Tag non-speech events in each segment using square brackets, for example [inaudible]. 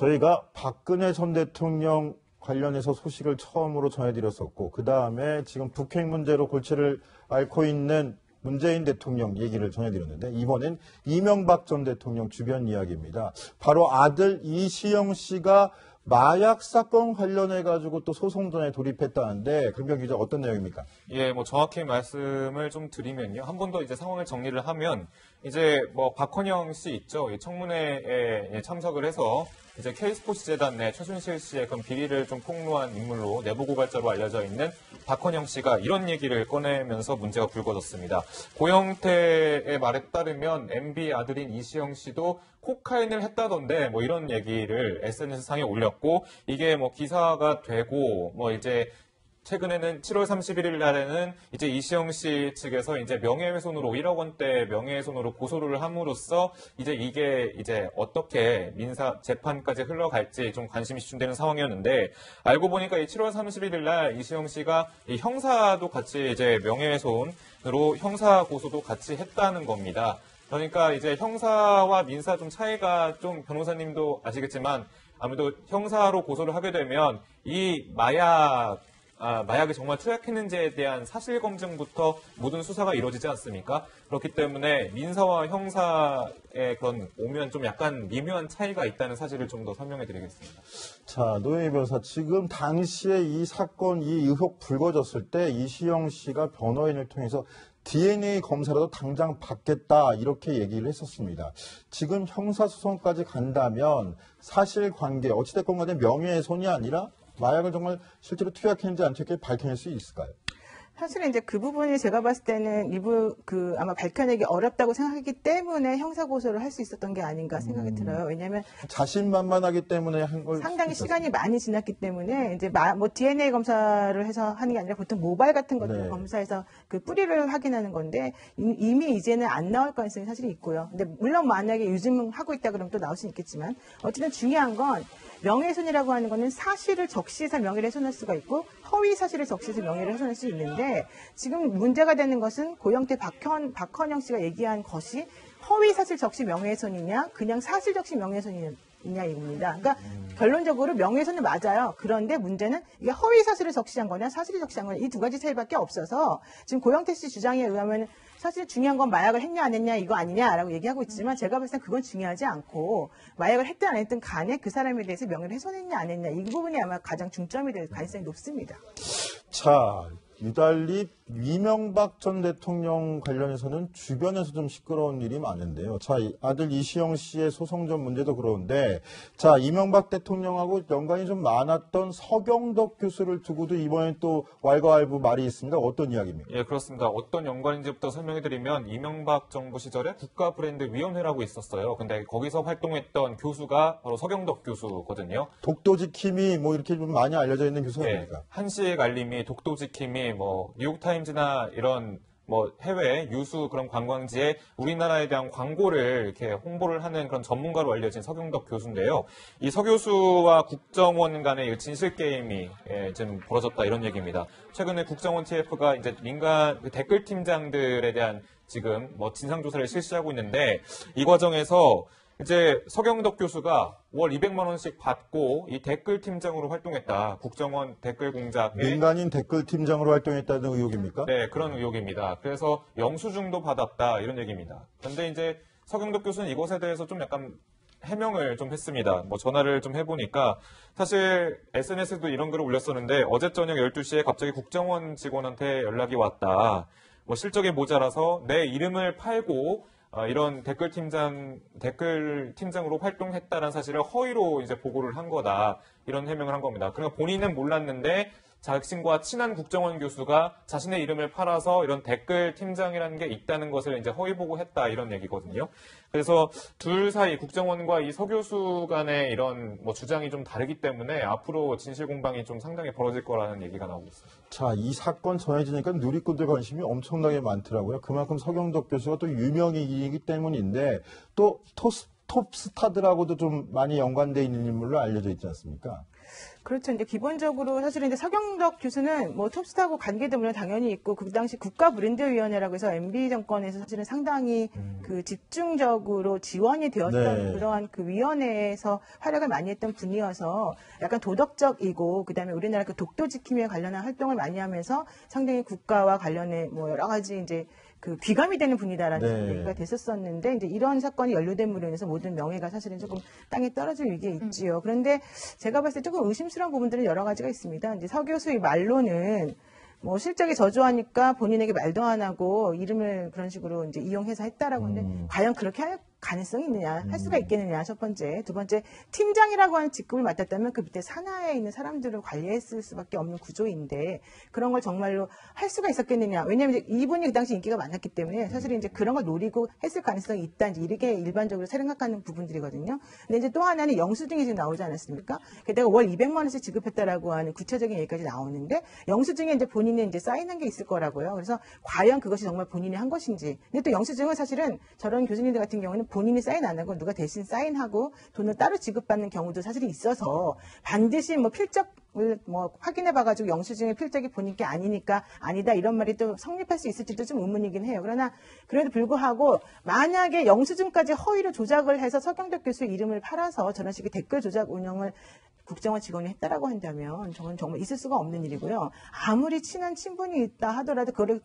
저희가 박근혜 전 대통령 관련해서 소식을 처음으로 전해드렸었고 그 다음에 지금 북핵 문제로 골치를 앓고 있는 문재인 대통령 얘기를 전해드렸는데 이번엔 이명박 전 대통령 주변 이야기입니다. 바로 아들 이시영 씨가 마약 사건 관련해 가지고 또 소송전에 돌입했다는데 금병 기자 어떤 내용입니까? 예, 뭐 정확히 말씀을 좀 드리면요. 한 번 더 이제 상황을 정리를 하면 이제 뭐 박헌영 씨 있죠. 이 청문회에 참석을 해서 이제 K스포츠 재단 내 최순실 씨의 그런 비리를 좀 폭로한 인물로 내부 고발자로 알려져 있는 박헌영 씨가 이런 얘기를 꺼내면서 문제가 불거졌습니다. 고영태의 말에 따르면 MB 아들인 이시영 씨도 코카인을 했다던데 뭐 이런 얘기를 SNS 상에 올렸고 이게 뭐 기사가 되고 뭐 이제 최근에는 7월 31일 날에는 이제 이시영 씨 측에서 이제 명예훼손으로 1억 원대 명예훼손으로 고소를 함으로써 이제 이게 이제 어떻게 민사 재판까지 흘러갈지 좀 관심이 집중되는 상황이었는데 알고 보니까 이 7월 31일 날 이시영 씨가 이 형사도 같이 이제 명예훼손으로 형사 고소도 같이 했다는 겁니다. 그러니까 이제 형사와 민사 좀 차이가 좀 변호사님도 아시겠지만 아무래도 형사로 고소를 하게 되면 이 마약 아, 마약을 정말 투약했는지에 대한 사실 검증부터 모든 수사가 이루어지지 않습니까? 그렇기 때문에 민사와 형사의 그런 오면 좀 약간 미묘한 차이가 있다는 사실을 좀 더 설명해 드리겠습니다. 자, 노영희 변호사, 지금 당시에 이 사건, 이 의혹 불거졌을 때 이시영 씨가 변호인을 통해서 DNA 검사라도 당장 받겠다 이렇게 얘기를 했었습니다. 지금 형사소송까지 간다면 사실관계 어찌됐건 간에 명예훼손이 아니라 마약을 정말 실제로 투약했는지 안 투약했는지 밝혀낼 수 있을까요? 사실은 이제 그 부분이 제가 봤을 때는 이부 그 아마 밝혀내기 어렵다고 생각했기 때문에 형사 고소를 할 수 있었던 게 아닌가 생각이 음. 들어요. 왜냐하면 자신만만하기 때문에 한 걸 상당히 시간이 많이 지났기 때문에 이제 마, 뭐 DNA 검사를 해서 하는 게 아니라 보통 모발 같은 것들 네. 검사해서 그 뿌리를 확인하는 건데 이미 이제는 안 나올 가능성이 사실 있고요. 근데 물론 만약에 요즘 하고 있다 그러면 또 나올 수는 있겠지만 어쨌든 중요한 건 명예훼손이라고 하는 거는 사실을 적시해서 명예를 훼손할 수가 있고 허위 사실을 적시해서 명예를 훼손할 수 있는데 지금 문제가 되는 것은 고영태 박현, 박헌영 씨가 얘기한 것이 허위 사실 적시 명예훼손이냐 그냥 사실 적시 명예훼손이냐 이냐입니다. 그러니까 음. 결론적으로 명예훼손은 맞아요. 그런데 문제는 이게 허위 사실을 적시한 거냐 사실을 적시한 거냐 이 두 가지 차이밖에 없어서 지금 고영태 씨 주장에 의하면 사실 중요한 건 마약을 했냐 안 했냐 이거 아니냐라고 얘기하고 있지만 제가 봤을 때 그건 중요하지 않고 마약을 했든 안 했든 간에 그 사람에 대해서 명예를 훼손했냐 안 했냐 이 부분이 아마 가장 중점이 될 가능성이 높습니다. 자, 유달리 이명박 전 대통령 관련해서는 주변에서 좀 시끄러운 일이 많은데요. 자, 아들 이시영 씨의 소송전 문제도 그러는데, 자, 이명박 대통령하고 연관이 좀 많았던 서경덕 교수를 두고도 이번에 또 왈가왈부 말이 있습니다. 어떤 이야기입니까? 예, 그렇습니다. 어떤 연관인지부터 설명해 드리면 이명박 정부 시절에 국가브랜드위원회라고 있었어요. 근데 거기서 활동했던 교수가 바로 서경덕 교수거든요. 독도지킴이 뭐 이렇게 좀 많이 알려져 있는 교수가 예, 한식 알림이 독도지킴이 뭐 뉴욕타임 타임즈나 이런 뭐 해외 유수 그런 관광지에 우리나라에 대한 광고를 이렇게 홍보를 하는 그런 전문가로 알려진 서경덕 교수인데요. 이 서 교수와 국정원 간의 진실 게임이 예, 지금 벌어졌다 이런 얘기입니다. 최근에 국정원 TF가 이제 민간 그 댓글 팀장들에 대한 지금 뭐 진상 조사를 실시하고 있는데 이 과정에서 이제 서경덕 교수가 월 200만 원씩 받고 이 댓글 팀장으로 활동했다. 국정원 댓글 공작 민간인 댓글 팀장으로 활동했다는 의혹입니까? 네, 그런 의혹입니다. 그래서 영수증도 받았다 이런 얘기입니다. 그런데 이제 서경덕 교수는 이것에 대해서 좀 약간 해명을 좀 했습니다. 뭐 전화를 좀 해보니까 사실 SNS에도 이런 글을 올렸었는데 어제 저녁 12시에 갑자기 국정원 직원한테 연락이 왔다. 뭐 실적이 모자라서 내 이름을 팔고 어, 이런 댓글 팀장 댓글 팀장으로 활동했다는 사실을 허위로 이제 보고를 한 거다 이런 해명을 한 겁니다. 그러니까 본인은 몰랐는데 자신과 친한 국정원 교수가 자신의 이름을 팔아서 이런 댓글 팀장이라는 게 있다는 것을 이제 허위 보고했다 이런 얘기거든요. 그래서 둘 사이 국정원과 이 서 교수 간의 이런 뭐 주장이 좀 다르기 때문에 앞으로 진실 공방이 좀 상당히 벌어질 거라는 얘기가 나오고 있습니다. 자, 이 사건 전해지니까 누리꾼들 관심이 엄청나게 많더라고요. 그만큼 서경덕 교수가 또 유명이기 때문인데 또 토스 톱스타들하고도 좀 많이 연관돼 있는 인물로 알려져 있지 않습니까? 그렇죠. 이제 기본적으로 사실은 이제 서경덕 교수는 뭐 톱스타하고 관계도 물론 당연히 있고 그 당시 국가브랜드위원회라고 해서 MB 정권에서 사실은 상당히 그 집중적으로 지원이 되었던 네. 그러한 그 위원회에서 활약을 많이 했던 분이어서 약간 도덕적이고 그다음에 우리나라 그 독도 지킴이에 관련한 활동을 많이 하면서 상당히 국가와 관련해 뭐 여러 가지 이제 그 귀감이 되는 분이다라는 네. 얘기가 됐었었는데 이제 이런 사건이 연루됨으로 인해서 모든 명예가 사실은 조금 땅에 떨어질 위기에 있지요. 그런데 제가 봤을 때 조금 의심스러운 부분들은 여러 가지가 있습니다. 이제 서 교수의 말로는 뭐 실적이 저조하니까 본인에게 말도 안 하고 이름을 그런 식으로 이제 이용해서 했다라고 하는데 음. 과연 그렇게 할 가능성이 있느냐, 할 수가 있겠느냐, 첫 번째. 두 번째, 팀장이라고 하는 직급을 맡았다면 그 밑에 산하에 있는 사람들을 관리했을 수밖에 없는 구조인데 그런 걸 정말로 할 수가 있었겠느냐. 왜냐하면 이분이 그 당시 인기가 많았기 때문에 사실 이제 그런 걸 노리고 했을 가능성이 있다. 이제 이렇게 일반적으로 생각하는 부분들이거든요. 근데 이제 또 하나는 영수증이 지금 나오지 않았습니까? 게다가 월 200만 원씩 지급했다라고 하는 구체적인 얘기까지 나오는데 영수증에 이제 본인이 이제 사인한 게 있을 거라고요. 그래서 과연 그것이 정말 본인이 한 것인지. 근데 또 영수증은 사실은 저런 교수님들 같은 경우는 본인이 사인 안 하고 누가 대신 사인하고 돈을 따로 지급받는 경우도 사실이 있어서 반드시 뭐 필적을 뭐 확인해 봐가지고 영수증의 필적이 본인 게 아니니까 아니다 이런 말이 또 성립할 수 있을지도 좀 의문이긴 해요. 그러나 그래도 불구하고 만약에 영수증까지 허위로 조작을 해서 서경덕 교수의 이름을 팔아서 저런 식의 댓글 조작 운영을 국정원 직원이 했다라고 한다면 저는 정말 있을 수가 없는 일이고요. 아무리 친한 친분이 있다 하더라도 그걸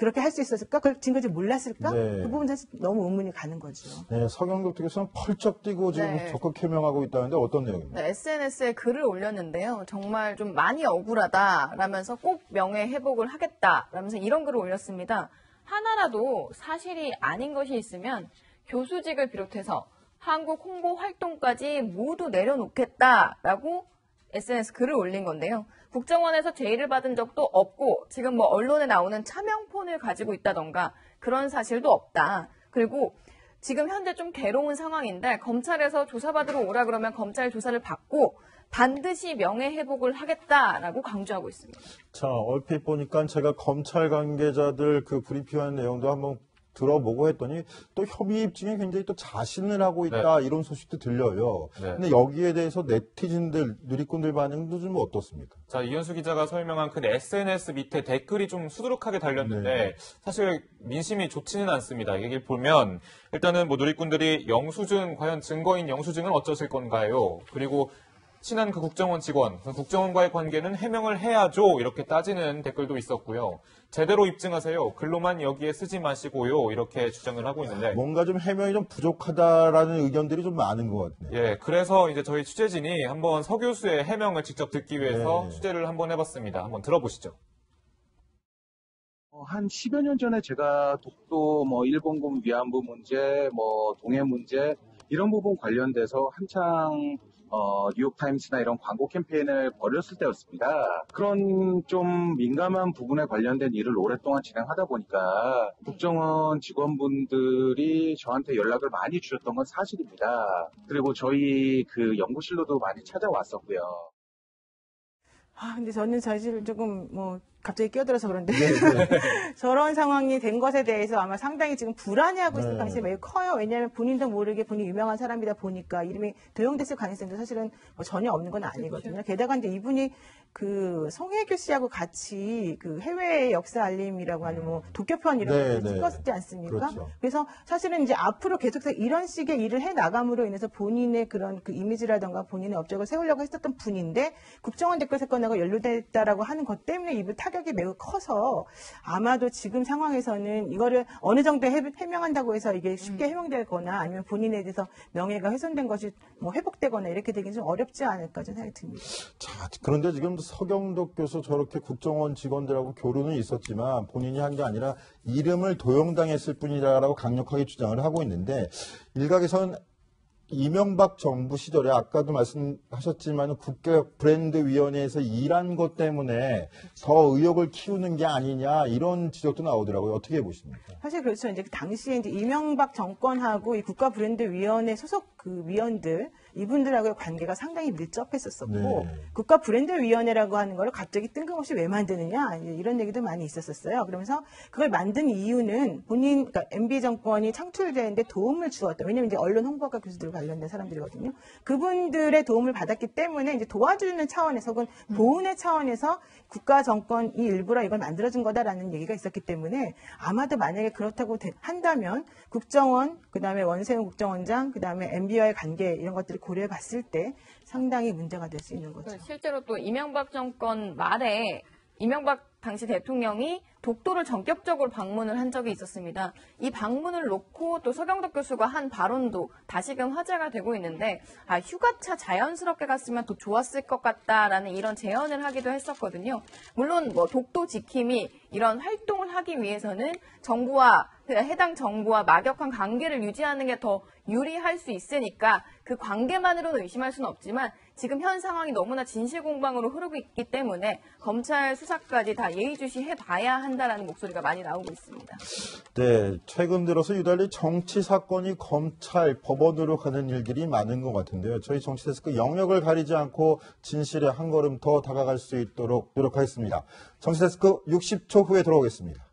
그렇게 할 수 있었을까? 그걸 지금까지 몰랐을까? 네. 그 부분 사실 너무 의문이 가는 거죠. 네, 서경덕 교수는 펄쩍 뛰고 지금 네. 적극 해명하고 있다는데 어떤 내용입니까? 네, SNS에 글을 올렸는데요. 정말 좀 많이 억울하다라면서 꼭 명예 회복을 하겠다라면서 이런 글을 올렸습니다. 하나라도 사실이 아닌 것이 있으면 교수직을 비롯해서 한국 홍보 활동까지 모두 내려놓겠다라고 SNS 글을 올린 건데요. 국정원에서 제의를 받은 적도 없고 지금 뭐 언론에 나오는 차명폰을 가지고 있다던가 그런 사실도 없다. 그리고 지금 현재 좀 괴로운 상황인데 검찰에서 조사받으러 오라 그러면 검찰 조사를 받고 반드시 명예 회복을 하겠다라고 강조하고 있습니다. 자, 얼핏 보니까 제가 검찰 관계자들 그 브리핑하는 내용도 한번 들어보고 했더니 또 협의 입증에 굉장히 또 자신을 하고 있다 이런 소식도 들려요. 네. 근데 여기에 대해서 네티즌들, 누리꾼들 반응도 좀 어떻습니까? 자, 이현수 기자가 설명한 그 SNS 밑에 댓글이 좀 수두룩하게 달렸는데 네. 사실 민심이 좋지는 않습니다. 얘기를 보면 일단은 뭐 누리꾼들이 영수증 과연 증거인 영수증은 어쩌실 건가요? 그리고 친한 그 국정원 직원, 그 국정원과의 관계는 해명을 해야죠. 이렇게 따지는 댓글도 있었고요. 제대로 입증하세요. 글로만 여기에 쓰지 마시고요. 이렇게 주장을 하고 있는데 뭔가 좀 해명이 좀 부족하다라는 의견들이 좀 많은 것 같네요. 예, 그래서 이제 저희 취재진이 한번 서 교수의 해명을 직접 듣기 위해서 네. 취재를 한번 해봤습니다. 한번 들어보시죠. 어, 한 10여 년 전에 제가 독도 뭐 일본군 위안부 문제, 뭐 동해 문제 이런 부분 관련돼서 한창 어, 뉴욕타임스나 이런 광고 캠페인을 벌였을 때였습니다. 그런 좀 민감한 부분에 관련된 일을 오랫동안 진행하다 보니까 국정원 직원분들이 저한테 연락을 많이 주셨던 건 사실입니다. 그리고 저희 그 연구실로도 많이 찾아왔었고요. 아, 근데 저는 사실 조금 뭐 갑자기 끼어들어서 그런데 네, [laughs] 저런 상황이 된 것에 대해서 아마 상당히 지금 불안해하고 있을 네. 가능성이 매우 커요. 왜냐하면 본인도 모르게 본인이 유명한 사람이다 보니까 이름이 도용됐을 가능성도 사실은 뭐 전혀 없는 건 아니거든요. 게다가 이제 이분이 그 송혜교 씨하고 같이 그 해외 역사 알림이라고 하는 뭐 도쿄편 이런 네, 걸 네. 찍었지 않습니까? 그렇죠. 그래서 사실은 이제 앞으로 계속해서 이런 식의 일을 해 나감으로 인해서 본인의 그런 그 이미지라던가 본인의 업적을 세우려고 했었던 분인데 국정원 댓글 사건하고 연루됐다라고 하는 것 때문에 입을 타격이 매우 커서 아마도 지금 상황에서는 이거를 어느 정도 해, 해명한다고 해서 이게 쉽게 해명되거나 아니면 본인에 대해서 명예가 훼손된 것이 뭐 회복되거나 이렇게 되기는 좀 어렵지 않을까 저는 생각이 듭니다. 자, 그런데 지금 서경덕 교수 저렇게 국정원 직원들하고 교류는 있었지만 본인이 한 게 아니라 이름을 도용당했을 뿐이라고 강력하게 주장을 하고 있는데 일각에서는 이명박 정부 시절에 아까도 말씀하셨지만 국가 브랜드 위원회에서 일한 것 때문에 더 의혹을 키우는 게 아니냐 이런 지적도 나오더라고요. 어떻게 보십니까? 사실 그렇죠. 이제 그 당시에 이제 이명박 정권하고 이 국가 브랜드 위원회 소속 그 위원들 이분들하고의 관계가 상당히 밀접했었었고 네. 국가 브랜드 위원회라고 하는 걸 갑자기 뜬금없이 왜 만드느냐 이런 얘기도 많이 있었었어요. 그러면서 그걸 만든 이유는 본인 그러니까 MB 정권이 창출되는데 도움을 주었다. 왜냐하면 이제 언론 홍보학과 교수들과 관련된 사람들이거든요. 그분들의 도움을 받았기 때문에 이제 도와주는 차원에서 혹은 보훈의 차원에서 국가 정권이 일부러 이걸 만들어준 거다라는 얘기가 있었기 때문에 아마도 만약에 그렇다고 되- 한다면 국정원, 그 다음에 원세훈 국정원장, 그 다음에 MB와의 관계 이런 것들을 고려해 봤을 때 상당히 문제가 될 수 있는 거죠. 실제로 또 이명박 정권 말에 이명박 당시 대통령이 독도를 전격적으로 방문을 한 적이 있었습니다. 이 방문을 놓고 또 서경덕 교수가 한 발언도 다시금 화제가 되고 있는데 아, 휴가차 자연스럽게 갔으면 더 좋았을 것 같다라는 이런 제언을 하기도 했었거든요. 물론 뭐 독도 지킴이 이런 활동을 하기 위해서는 정부와 그 해당 정부와 막역한 관계를 유지하는 게 더 유리할 수 있으니까 그 관계만으로는 의심할 수는 없지만 지금 현 상황이 너무나 진실 공방으로 흐르고 있기 때문에 검찰 수사까지 다 예의주시해 봐야 한다라는 목소리가 많이 나오고 있습니다. 네, 최근 들어서 유달리 정치 사건이 검찰, 법원으로 가는 일들이 많은 것 같은데요. 저희 정치 데스크 영역을 가리지 않고 진실에 한 걸음 더 다가갈 수 있도록 노력하겠습니다. 정치 데스크 60초 후에 돌아오겠습니다.